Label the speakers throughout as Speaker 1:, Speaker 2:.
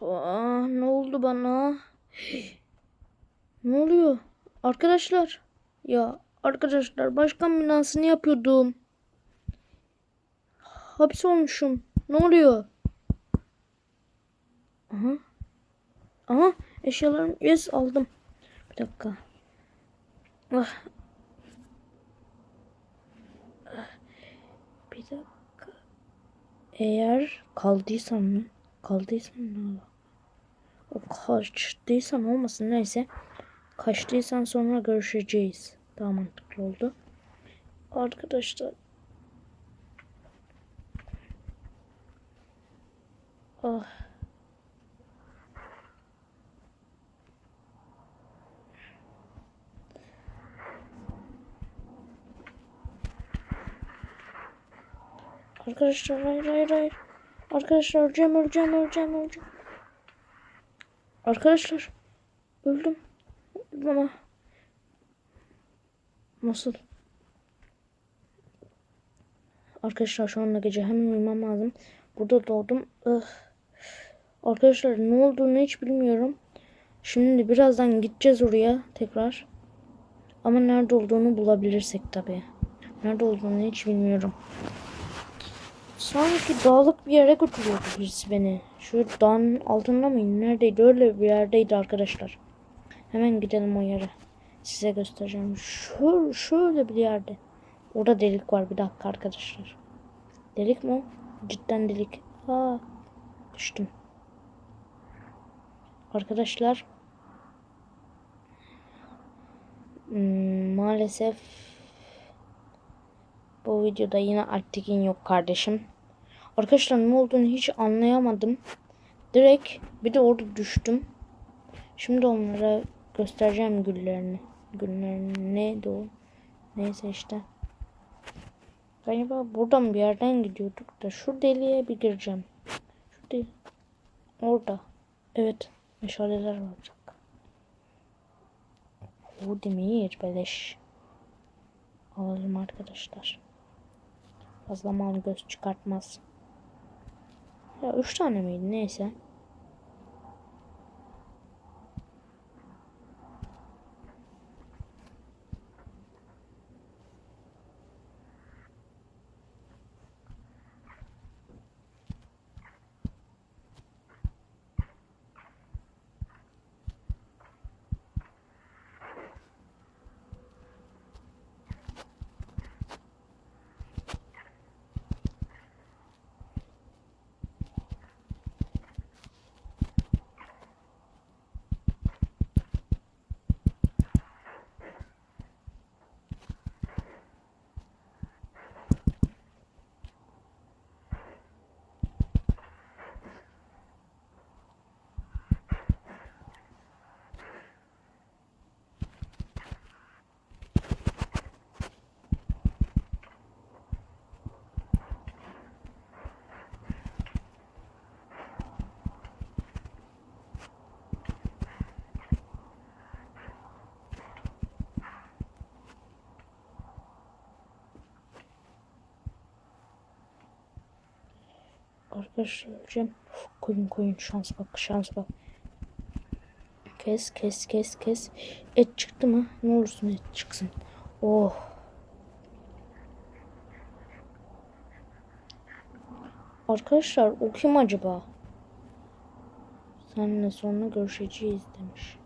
Speaker 1: Aa, ne oldu bana? Ne oluyor? Arkadaşlar. Ya arkadaşlar başkan binasını yapıyordum. Hapis olmuşum. Ne oluyor? Aha. Aha eşyalarım yes aldım. Bir dakika. Ah. Bir dakika. Eğer kaldıysam mı? Kaldıysam ne olur? Kaçtıysan olmasın neyse. Kaçtıysan sonra görüşeceğiz. Daha mantıklı oldu. Arkadaşlar. Ah. Arkadaşlar hayır hayır hayır. Arkadaşlar öleceğim öleceğim öleceğim öleceğim. Arkadaşlar öldüm. Ama nasıl? Arkadaşlar şu anda gece hemen uyumam lazım. Burada doğdum. Ih. Arkadaşlar ne olduğunu hiç bilmiyorum. Şimdi birazdan gideceğiz oraya tekrar. Ama nerede olduğunu bulabilirsek tabii. Nerede olduğunu hiç bilmiyorum. Sanki dağlık bir yere götürüyordu birisi beni. Şu dağın altında mıydı? Neredeydi? Öyle bir yerdeydi arkadaşlar. Hemen gidelim o yere. Size göstereceğim. Şöyle, şöyle bir yerde. Orada delik var bir dakika arkadaşlar. Delik mi? Cidden delik. Aa, düştüm. Arkadaşlar. Hmm, maalesef bu videoda yine Alptekin yok kardeşim. Arkadaşlar ne olduğunu hiç anlayamadım. Direkt bir de orada düştüm. Şimdi onlara göstereceğim güllerini. Güllerini neydi o? Neyse işte. Galiba buradan bir yerden gidiyorduk da şu deliğe bir gireceğim. Şu del Orada. Evet. Meşaleler olacak. O demir beleş. Alalım arkadaşlar. Fazla mal göz çıkartmaz. Ya üç tane miydi neyse. Arkadaşlar öleceğim. Koyun koyun şans bak şans bak. Kes kes kes kes. Et çıktı mı? Ne olursun et çıksın. Oh. Arkadaşlar o kim acaba? Seninle sonra görüşeceğiz demiş.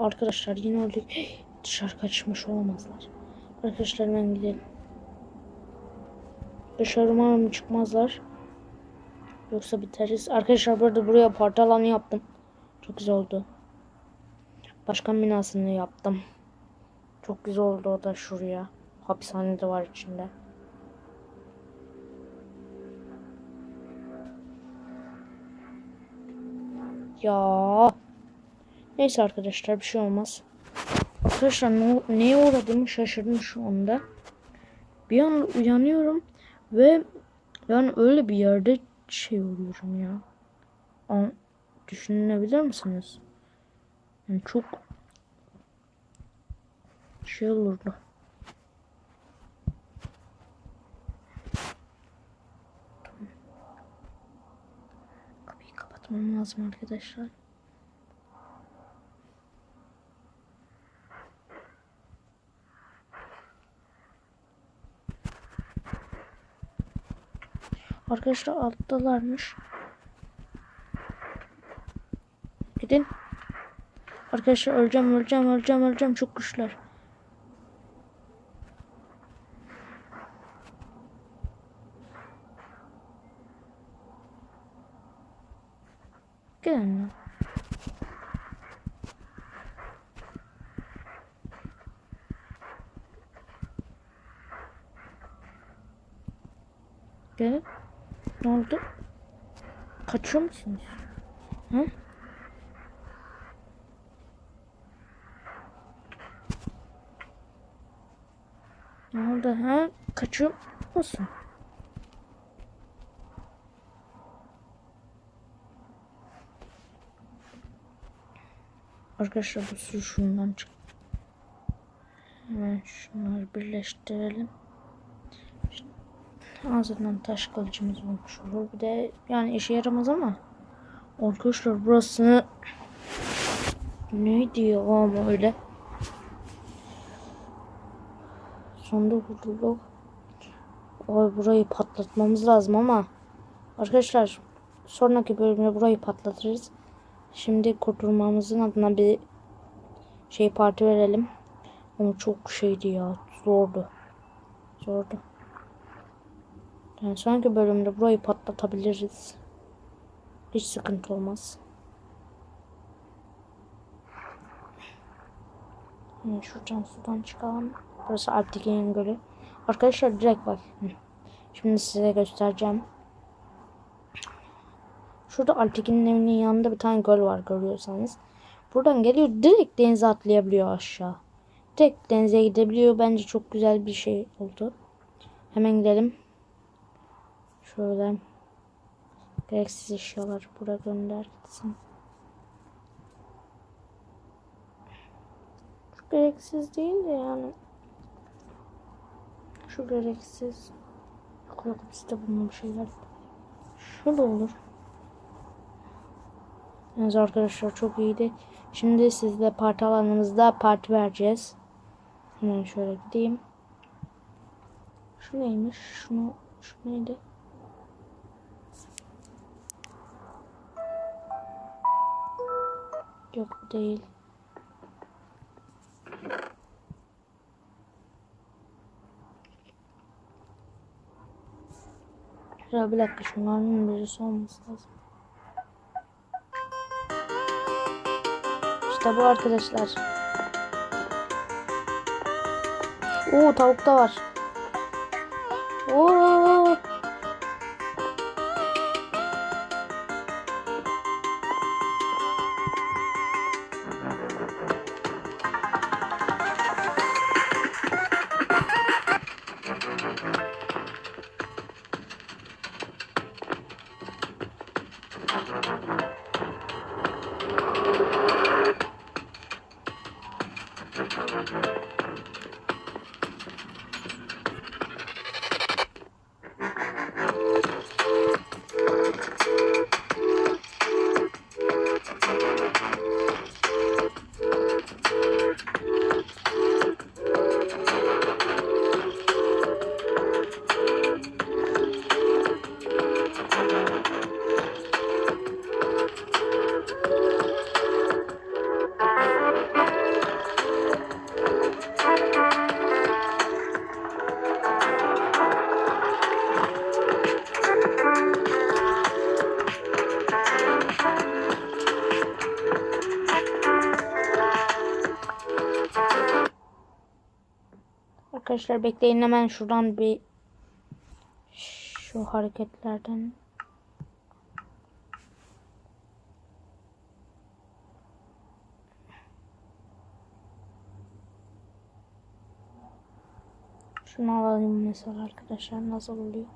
Speaker 1: Arkadaşlar yine öldük. Dışarı kaçmış olamazlar. Arkadaşlar ben gidelim. Dışarı umarım çıkmazlar. Yoksa biteriz. Arkadaşlar burada buraya parti alanı yaptım. Çok güzel oldu. Başkan binasını yaptım. Çok güzel oldu o da şuraya. Hapishane de var içinde. Ya. Neyse arkadaşlar bir şey olmaz. Arkadaşlar ne, neye uğradığımı şaşırdım şu anda. Bir an uyanıyorum ve yani öyle bir yerde şey oluyorum ya. An düşünebilir misiniz? Yani çok şey olurdu. Kapıyı kapatmam lazım arkadaşlar. Arkadaşlar alttalarmış. Gidin. Arkadaşlar öleceğim öleceğim öleceğim öleceğim çok güçler. Lan. Ne oldu? Kaçıyor musunuz? Hı? Ne oldu ha? Kaçıyor musun? Arkadaşlar bu su şundan çık. Hemen şunları birleştirelim. Ağzından taş kılıcımız olmuş olur. Bir de yani işe yaramaz ama arkadaşlar burası neydi ya ama öyle. Sonunda kurtulduk. Ay burayı patlatmamız lazım ama arkadaşlar sonraki bölümde burayı patlatırız. Şimdi kurtulmamızın adına bir şey parti verelim. Ama çok şeydi ya. Zordu. Zordu. Yani sonraki bölümde burayı patlatabiliriz. Hiç sıkıntı olmaz. Şimdi şuradan sudan çıkalım. Burası Alptekin Gölü. Arkadaşlar direkt bak. Şimdi size göstereceğim. Şurada Alptekin'in evinin yanında bir tane göl var görüyorsanız. Buradan geliyor direkt denize atlayabiliyor aşağı. Direkt denize gidebiliyor. Bence çok güzel bir şey oldu. Hemen gidelim. Şöyle gereksiz eşyaları buraya gönder gitsin. Çok gereksiz değil de yani. Şu gereksiz. Yok yok bizde bunun bir şeyler. Şu da olur. Yalnız arkadaşlar çok iyiydi. Şimdi sizle parti alanımızda parti vereceğiz. Hemen şöyle gideyim. Şu neymiş? Şunu, şu neydi? Yok değil. Ya bir dakika şunların birisi olması lazım. İşte bu arkadaşlar. Oo tavuk da var. Oo. Arkadaşlar bekleyin hemen şuradan bir şu hareketlerden Şunu alayım mesela arkadaşlar nasıl oluyor?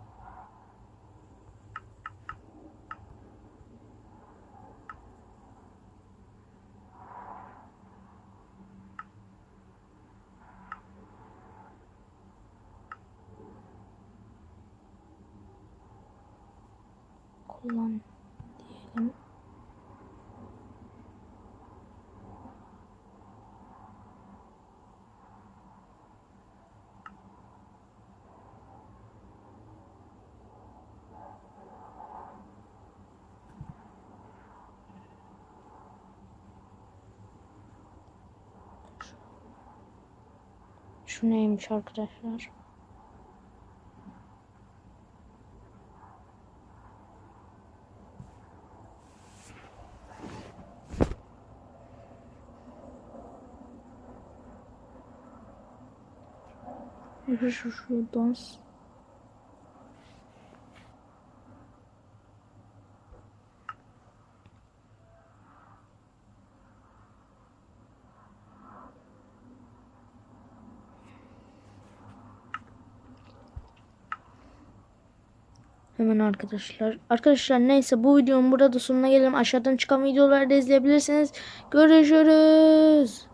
Speaker 1: Şu neymiş arkadaşlar? Şu şu dans. Hemen arkadaşlar. Arkadaşlar neyse bu videonun burada sonuna gelelim. Aşağıdan çıkan videoları da izleyebilirsiniz. Görüşürüz.